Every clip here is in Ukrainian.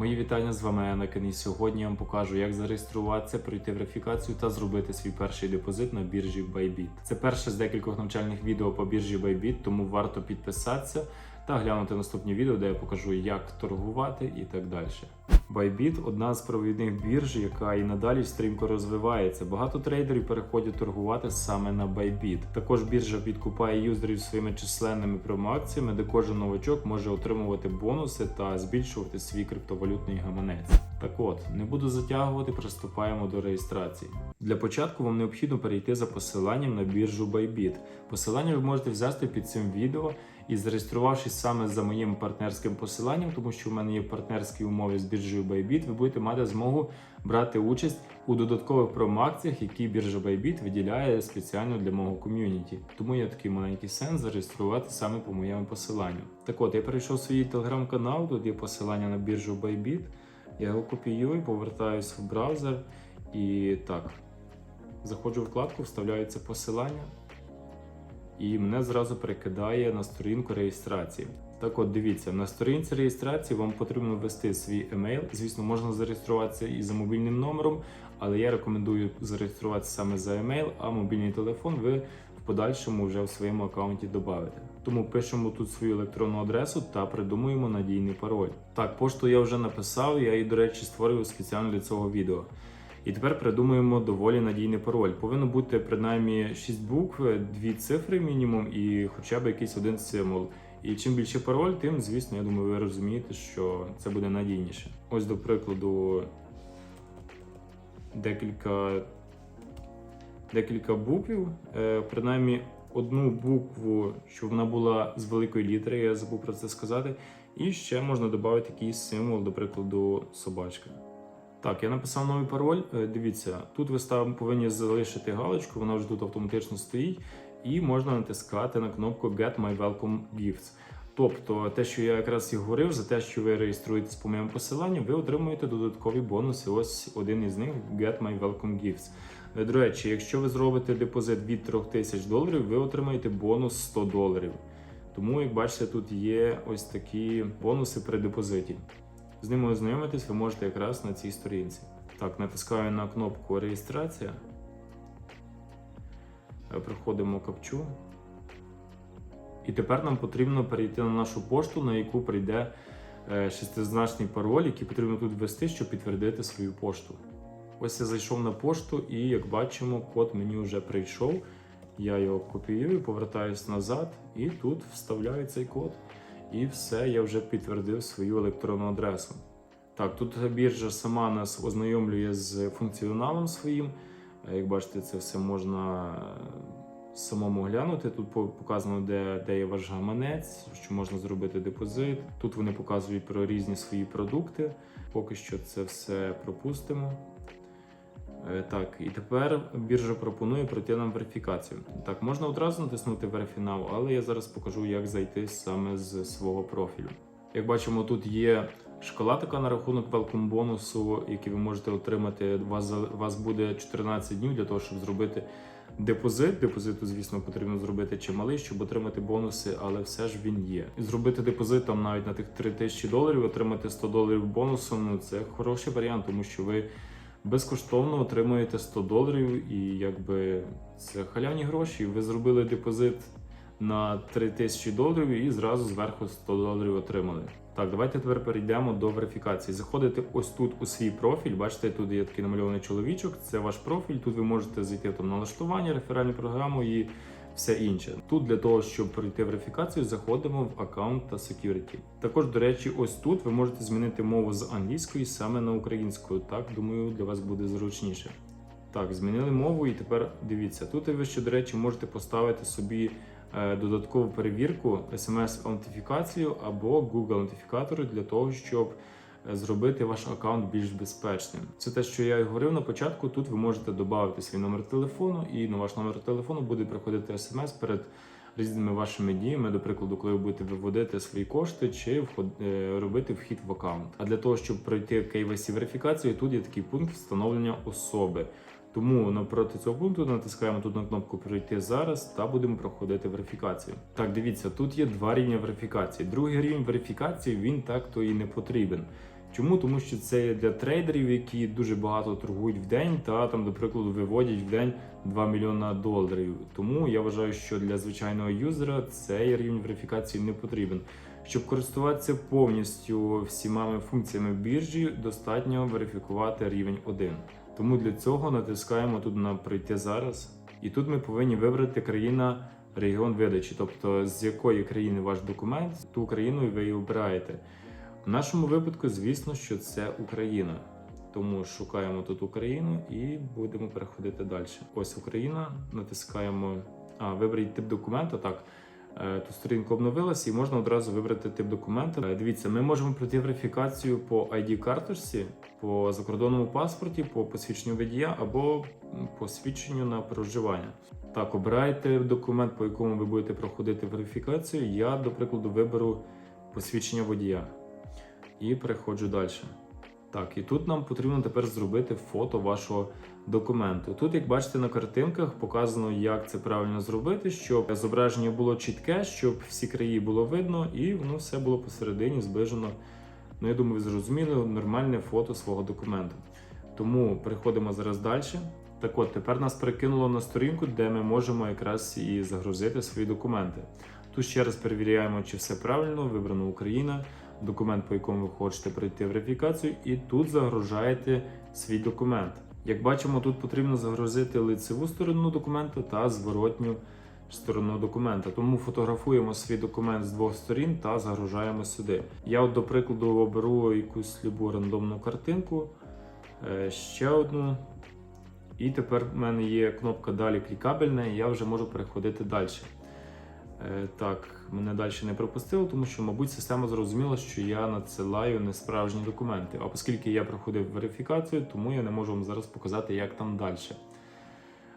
Мої вітання з вами Енекен і сьогодні я вам покажу, як зареєструватися, пройти верифікацію та зробити свій перший депозит на біржі Bybit. Це перше з декількох навчальних відео по біржі Bybit, тому варто підписатися та глянути наступні відео, де я покажу, як торгувати і так далі. Bybit – одна з провідних бірж, яка і надалі стрімко розвивається. Багато трейдерів переходять торгувати саме на Bybit. Також біржа підкупає юзерів своїми численними промоакціями, де кожен новачок може отримувати бонуси та збільшувати свій криптовалютний гаманець. Так от, не буду затягувати, приступаємо до реєстрації. Для початку вам необхідно перейти за посиланням на біржу Bybit. Посилання ви можете взяти під цим відео і зареєструвавшись саме за моїм партнерським посиланням, тому що в мене є партнерські умови з біржею Bybit, ви будете мати змогу брати участь у додаткових промоакціях, які біржа Bybit виділяє спеціально для мого ком'юніті. Тому є такий маленький сенс зареєструвати саме по моєму посиланню. Так от, я перейшов свій телеграм-канал, тут є посилання на біржу Bybit. Я його копіюю, повертаюсь в браузер і так. Заходжу в вкладку, вставляю це посилання, і мене зразу перекидає на сторінку реєстрації. Так от, дивіться, на сторінці реєстрації вам потрібно ввести свій емейл. Звісно, можна зареєструватися і за мобільним номером, але я рекомендую зареєструватися саме за емейл, а мобільний телефон ви в подальшому вже в своєму аккаунті додаите. Тому пишемо тут свою електронну адресу та придумуємо надійний пароль. Так, пошту я вже написав, я її, до речі, створив спеціально для цього відео. І тепер придумуємо доволі надійний пароль. Повинно бути принаймні 6 букв, 2 цифри мінімум і хоча б якийсь один символ. І чим більше пароль, тим, звісно, я думаю, ви розумієте, що це буде надійніше. Ось, до прикладу, декілька, декілька букв, е, принаймні одну букву, щоб вона була з великої літери, я забув про це сказати. І ще можна додати якийсь символ, до прикладу, собачка. Так, я написав новий пароль. Е, Дивіться, тут ви повинні залишити галочку, вона вже тут автоматично стоїть, і можна натискати на кнопку Get My Welcome Gifts. Тобто, те, що я якраз і говорив, за те, що ви реєструєтесь по моєму посиланню, ви отримуєте додаткові бонуси. Ось один із них Get My Welcome Gifts. Е, До речі, якщо ви зробите депозит від 3000 доларів, ви отримаєте бонус 100 доларів. Тому, як бачите, тут є ось такі бонуси при депозиті. З ними ознайомитись ви можете якраз на цій сторінці. Так, натискаю на кнопку реєстрація. Е, Проходимо капчу. І тепер нам потрібно перейти на нашу пошту, на яку прийде е, шестизначний пароль, який потрібно тут ввести, щоб підтвердити свою пошту. Ось я зайшов на пошту, і як бачимо, код мені вже прийшов. Я його копіюю, повертаюсь назад, і тут вставляю цей код. І все, я вже підтвердив свою електронну адресу. Так, тут біржа сама нас ознайомлює з функціоналом своїм. Е, Як бачите, це все можна е, самому глянути. Тут показано, де, де є ваш гаманець, що можна зробити депозит. Тут вони показують про різні свої продукти. Поки що це все пропустимо. Е, Так, і тепер біржа пропонує пройти нам верифікацію. Так, можна одразу натиснути верифінал, але я зараз покажу, як зайти саме з свого профілю. Як бачимо, тут є шкала така на рахунок welcome бонусу, який ви можете отримати. Вас, вас буде 14 днів для того, щоб зробити депозит. Депозиту, звісно, потрібно зробити чималий, щоб отримати бонуси, але все ж він є. Зробити депозит там навіть на тих 3000 доларів, отримати 100 доларів бонусом. Ну це хороший варіант, тому що ви безкоштовно отримуєте 100 доларів, і якби це халявні гроші. Ви зробили депозит на 3000 доларів і зразу зверху 100 доларів отримали. Так, давайте тепер перейдемо до верифікації. Заходите ось тут у свій профіль. Бачите, тут є такий намальований чоловічок. Це ваш профіль. Тут ви можете зайти там налаштування, реферальну програму і все інше. Тут для того, щоб пройти верифікацію, заходимо в аккаунт та security. Також, до речі, ось тут ви можете змінити мову з англійської саме на українську. Так, думаю, для вас буде зручніше. Так, змінили мову, і тепер дивіться. Тут ви ще, до речі, можете поставити собі е, додаткову перевірку SMS-аутентифікацію або Google-аутентифікатори для того, щоб зробити ваш аккаунт більш безпечним. Це те, що я і говорив на початку. Тут ви можете додати свій номер телефону, і на ваш номер телефону буде приходити смс перед різними вашими діями, до прикладу, коли ви будете виводити свої кошти чи вход- е, робити вхід в аккаунт. А для того, щоб пройти KYC верифікацію, тут є такий пункт встановлення особи. Тому напроти цього пункту натискаємо тут на кнопку Пройти зараз та будемо проходити верифікацію. Так, дивіться, тут є два рівні верифікації. Другий рівень верифікації він так то і не потрібен. Чому? Тому що це для трейдерів, які дуже багато торгують в день, та там, до прикладу, виводять в день 2 мільйона доларів. Тому я вважаю, що для звичайного юзера цей рівень верифікації не потрібен. Щоб користуватися повністю всіма функціями біржі, достатньо верифікувати рівень 1. Тому для цього натискаємо тут на прийти зараз. І тут ми повинні вибрати країна регіон видачі, тобто з якої країни ваш документ, ту країну ви і обираєте. В нашому випадку, звісно, що це Україна. Тому шукаємо тут Україну і будемо переходити далі. Ось Україна, натискаємо а, виберіть тип документа. Так, Е, Тут сторінка обновилася і можна одразу вибрати тип документа. Е, Дивіться, ми можемо пройти верифікацію по id карточці по закордонному паспорті, по посвідченню водія або посвідченню на проживання. Так, обирайте документ, по якому ви будете проходити верифікацію. Я, до прикладу, виберу посвідчення водія і переходжу далі. Так, і тут нам потрібно тепер зробити фото вашого документу. Тут, як бачите на картинках, показано, як це правильно зробити, щоб зображення було чітке, щоб всі краї було видно, і воно все було посередині зближено. Ну, я думаю, ви зрозуміли нормальне фото свого документу. Тому переходимо зараз далі. Так от, тепер нас перекинуло на сторінку, де ми можемо якраз і загрузити свої документи. Тут ще раз перевіряємо, чи все правильно, вибрано Україна, документ, по якому ви хочете пройти верифікацію, і тут загружаєте свій документ. Як бачимо, тут потрібно загрузити лицеву сторону документа та зворотню сторону документа. Тому фотографуємо свій документ з двох сторін та загружаємо сюди. Я, от, до прикладу, оберу якусь любу рандомну картинку, е, ще одну. І тепер в мене є кнопка Далі клікабельна, і я вже можу переходити далі. Е, Так, мене далі не пропустило, тому що, мабуть, система зрозуміла, що я надсилаю несправжні документи. А оскільки я проходив верифікацію, тому я не можу вам зараз показати, як там далі.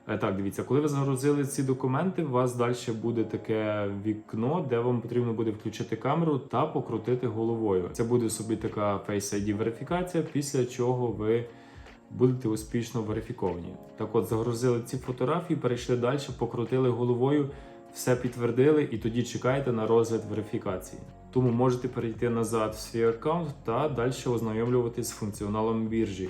Е, Так, дивіться, коли ви загрузили ці документи, у вас далі буде таке вікно, де вам потрібно буде включити камеру та покрутити головою. Це буде собі така Face ID верифікація, після чого ви будете успішно верифіковані. Так от, загрузили ці фотографії, перейшли далі, покрутили головою, все підтвердили, і тоді чекаєте на розгляд верифікації. Тому можете перейти назад в свій аккаунт та далі ознайомлюватись з функціоналом біржі.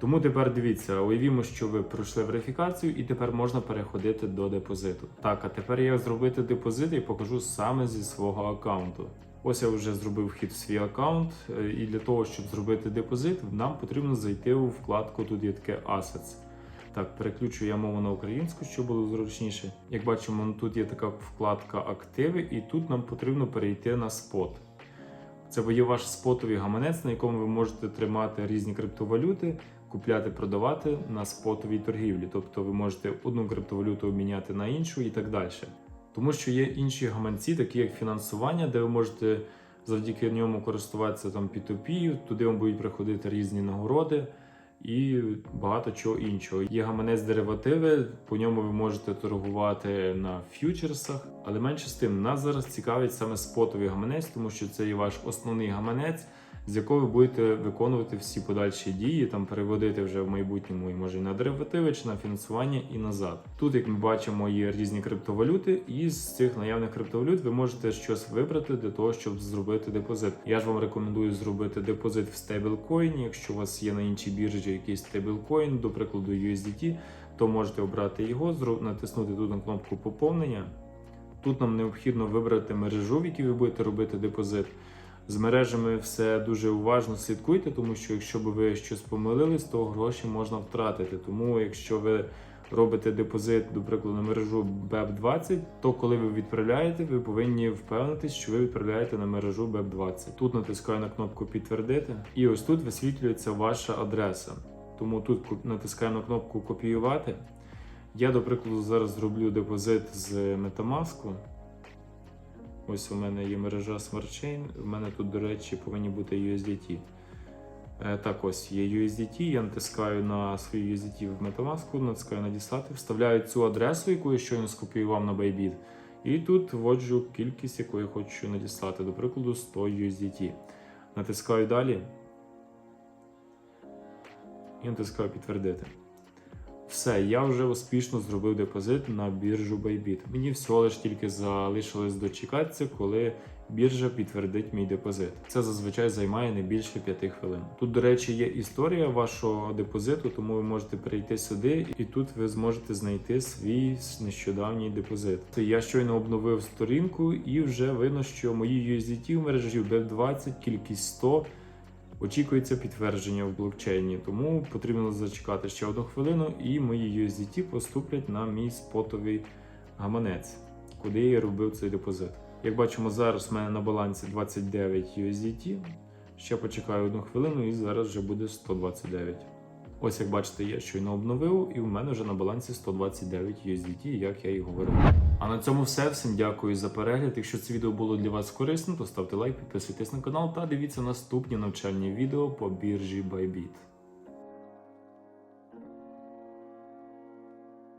Тому тепер дивіться, уявімо, що ви пройшли верифікацію, і тепер можна переходити до депозиту. Так, а тепер як зробити депозит і покажу саме зі свого аккаунту. Ось я вже зробив вхід в свій аккаунт, е, і для того, щоб зробити депозит, нам потрібно зайти у вкладку. Тут є таке Assets. Так, переключу я мову на українську, щоб було зручніше. Як бачимо, тут є така вкладка Активи, і тут нам потрібно перейти на спот. Це є ваш спотовий гаманець, на якому ви можете тримати різні криптовалюти, купляти, продавати на спотовій торгівлі. Тобто ви можете одну криптовалюту обміняти на іншу і так далі. Тому що є інші гаманці, такі як фінансування, де ви можете завдяки ньому користуватися там P2P, туди вам будуть приходити різні нагороди і багато чого іншого. Є гаманець деривативи, по ньому ви можете торгувати на ф'ючерсах, але менше з тим, нас зараз цікавить саме спотовий гаманець, тому що це є ваш основний гаманець, з якого ви будете виконувати всі подальші дії, там переводити вже в майбутньому і може і на деривативи чи на фінансування і назад. Тут, як ми бачимо, є різні криптовалюти, і з цих наявних криптовалют ви можете щось вибрати для того, щоб зробити депозит. Я ж вам рекомендую зробити депозит в стейблкоїні. Якщо у вас є на іншій біржі якийсь стейблкоін, до прикладу USDT, то можете обрати його, натиснути тут на кнопку поповнення. Тут нам необхідно вибрати мережу, в якій ви будете робити депозит. З мережами все дуже уважно слідкуйте, тому що якщо б ви щось помилились, то гроші можна втратити. Тому якщо ви робите депозит, до прикладу, на мережу BEP20, то коли ви відправляєте, ви повинні впевнитись, що ви відправляєте на мережу BEP20. Тут натискаю на кнопку підтвердити, і ось тут висвітлюється ваша адреса. Тому тут натискаю на кнопку копіювати. Я, до прикладу, зараз зроблю депозит з Metamask. Ось у мене є мережа SmartChain. У мене тут, до речі, повинні бути USDT. Е, Так, ось є USDT. Я натискаю на свій USDT в Metamask, натискаю надіслати, вставляю цю адресу, яку я щойно скопіював на Bybit. І тут вводжу кількість, яку я хочу надіслати, до прикладу, 100 USDT. Натискаю далі. І натискаю підтвердити. Все, я вже успішно зробив депозит на біржу Bybit. Мені всього лиш тільки залишилось дочекатися, коли біржа підтвердить мій депозит. Це зазвичай займає не більше 5 хвилин. Тут, до речі, є історія вашого депозиту, тому ви можете перейти сюди, і тут ви зможете знайти свій нещодавній депозит. Я щойно обновив сторінку, і вже видно, що мої USDT в мережі BEP20, кількість 100. Очікується підтвердження в блокчейні, тому потрібно зачекати ще одну хвилину, і мої USDT поступлять на мій спотовий гаманець, куди я робив цей депозит. Як бачимо, зараз в мене на балансі 29 USDT. Ще почекаю одну хвилину, і зараз вже буде 129. Ось як бачите, я щойно обновив, і в мене вже на балансі 129 USDT, як я і говорив. А на цьому все. Всім дякую за перегляд. Якщо це відео було для вас корисним, то ставте лайк, підписуйтесь на канал та дивіться наступні навчальні відео по біржі Bybit.